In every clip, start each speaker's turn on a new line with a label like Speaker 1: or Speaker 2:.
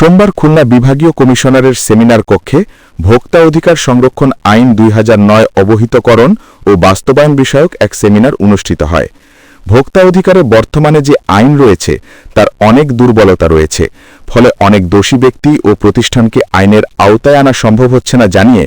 Speaker 1: সোমবার খুলনা বিভাগীয় কমিশনারের সেমিনার কক্ষে ভোক্তা অধিকার সংরক্ষণ আইন দুই অবহিতকরণ ও বাস্তবায়ন বিষয়ক এক সেমিনার অনুষ্ঠিত হয়। ভোক্তা অধিকারে বর্তমানে যে আইন রয়েছে, তার অনেক দুর্বলতা রয়েছে, ফলে অনেক দোষী ব্যক্তি ও প্রতিষ্ঠানকে আইনের আওতায় আনা সম্ভব হচ্ছে না জানিয়ে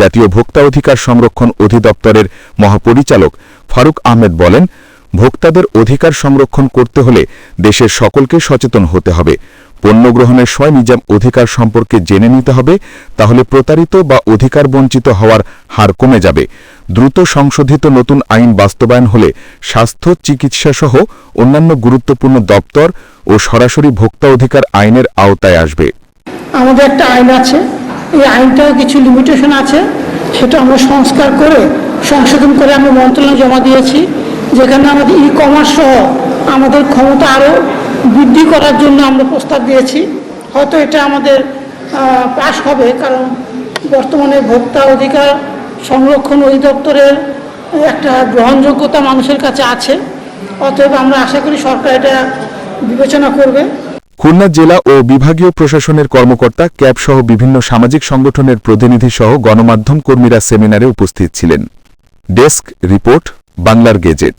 Speaker 1: জাতীয় ভোক্তা অধিকার সংরক্ষণ অধিদপ্তরের মহাপরিচালক ফারুক আহমেদ বলেন, ভোক্তাদের অধিকার সংরক্ষণ করতে হলে দেশের সকলকে সচেতন হতে হবে। পণ্য গ্রহণের সময় নিজাম অধিকার সম্পর্কে জেনে নিতে হবে, তাহলে প্রতারিত বা অধিকার বঞ্চিত হওয়ার হার কমে যাবে। দ্রুত সংশোধিত নতুন আইন বাস্তবায়ন হলে স্বাস্থ্য, চিকিৎসা সহ অন্যান্য গুরুত্বপূর্ণ দপ্তর ও সরাসরি ভোক্তা অধিকার আইনের আওতায় আসবে।
Speaker 2: আমাদের একটা আইন আছে। এই আইনটাও কিছু লিমিটেশন আছে। সেটা আমরা সংস্কার করে, সংশোধন করে আমরা মন্ত্রণালয়ে জমা দিয়েছি। যেখানে আমাদের ই কমার্স সহ আমাদের ক্ষমতা আরও বৃদ্ধি করার জন্য আমরা প্রস্তাব দিয়েছি। হয়তো এটা আমাদের পাশ হবে, কারণ বর্তমানে ভোক্তা অধিকার সংরক্ষণ অধিদপ্তরের একটা গ্রহণযোগ্যতা মানুষের কাছে আছে। অতএব আমরা আশা করি সরকার এটা বিবেচনা করবে।
Speaker 1: খুলনা জেলা ও বিভাগীয় প্রশাসনের কর্মকর্তা, ক্যাব সহ বিভিন্ন সামাজিক সংগঠনের প্রতিনিধি সহ গণমাধ্যম কর্মীরা সেমিনারে উপস্থিত ছিলেন। ডেস্ক রিপোর্ট, বাংলার গেজেট।